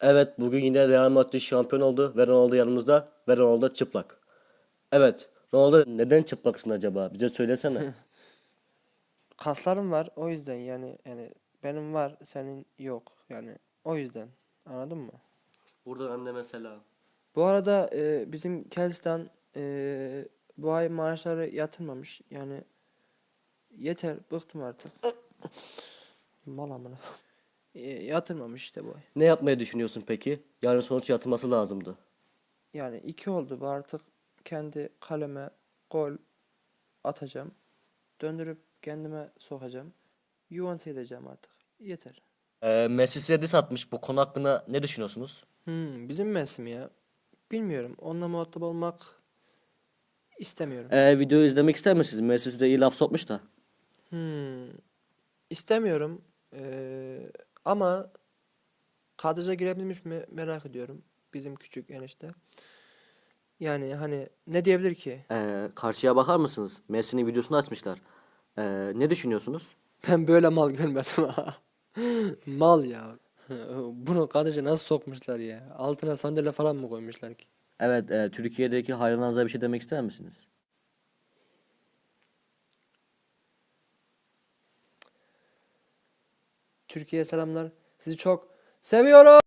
Evet bugün yine Real Madrid şampiyon oldu ve Ronaldo yanımızda ve Ronaldo çıplak. Evet Ronaldo neden çıplaksın acaba? Bize söylesene. Kaslarım var o yüzden yani yani benim var senin yok yani o yüzden anladın mı? Burada önde mesela. Bu arada e, bizim Kels'ten e, bu ay maaşları yatırmamış yani yeter bıktım artık. Mal amına. E, yatırmamış işte bu ay. Ne yapmayı düşünüyorsun peki? Yarın sonuç yatırması lazımdı. Yani iki oldu bu artık kendi kaleme gol atacağım. Döndürüp kendime sokacağım. Juventus'a edeceğim artık. Yeter. Ee, Messi size diss atmış. Bu konu hakkında ne düşünüyorsunuz? Hmm, bizim Messi mi ya? Bilmiyorum. Onunla muhatap olmak istemiyorum. Ee, videoyu izlemek ister misiniz? Messi size iyi laf sokmuş da. Hmm, istemiyorum. Ee, ama kadraja girebilmiş mi merak ediyorum. Bizim küçük enişte. Yani hani ne diyebilir ki? Ee, karşıya bakar mısınız? Messi'nin videosunu açmışlar. Ee, ne düşünüyorsunuz? Ben böyle mal görmedim ha. Mal ya. Bunu kadraja nasıl sokmuşlar ya? Altına sandalye falan mı koymuşlar ki? Evet, e, Türkiye'deki hayranlarınıza bir şey demek ister misiniz? Türkiye'ye selamlar. Sizi çok seviyorum.